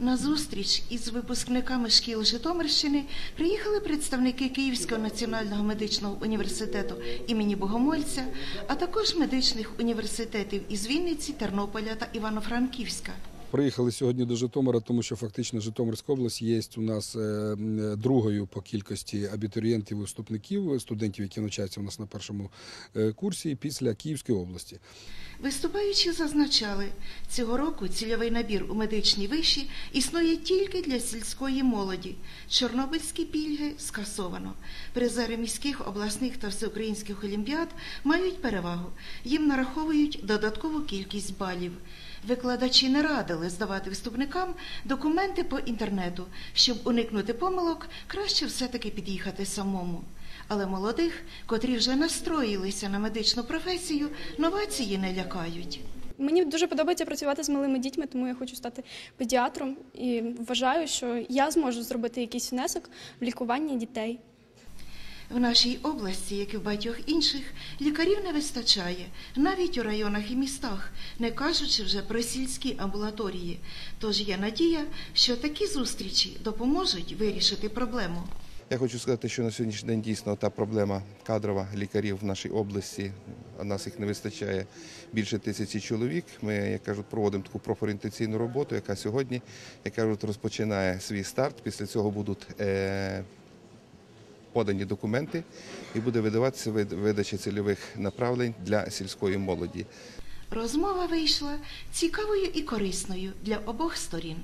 На зустріч із випускниками шкіл Житомирщини приїхали представники Київського національного медичного університету імені Богомольця, а також медичних університетів із Вінниці, Тернополя та Івано-Франківська. Приїхали сьогодні до Житомира, тому що фактично Житомирська область є у нас е, другою по кількості абітурієнтів і вступників, студентів, які навчаються у нас на першому е, курсі після Київської області. Виступаючи зазначали, цього року цільовий набір у медичній виші існує тільки для сільської молоді. Чорнобильські пільги скасовано. Призери міських, обласних та всеукраїнських олімпіад мають перевагу. Їм нараховують додаткову кількість балів. Викладачі не радили здавати вступникам документи по інтернету. Щоб уникнути помилок, краще все-таки під'їхати самому. Але молодих, котрі вже настроїлися на медичну професію, новації не лякають. Мені дуже подобається працювати з малими дітьми, тому я хочу стати педіатром і вважаю, що я зможу зробити якийсь внесок в лікування дітей. В нашій області, як і в багатьох інших, лікарів не вистачає, навіть у районах і містах, не кажучи вже про сільські амбулаторії. Тож є надія, що такі зустрічі допоможуть вирішити проблему. Я хочу сказати, що на сьогоднішній день дійсно та проблема кадрова лікарів в нашій області. У нас їх не вистачає більше тисячі чоловік. Ми, як кажуть, проводимо таку профорієнтаційну роботу, яка сьогодні, як кажуть, розпочинає свій старт. Після цього будуть е, подані документи і буде видаватися вид- видача цільових направлень для сільської молоді. Розмова вийшла цікавою і корисною для обох сторін.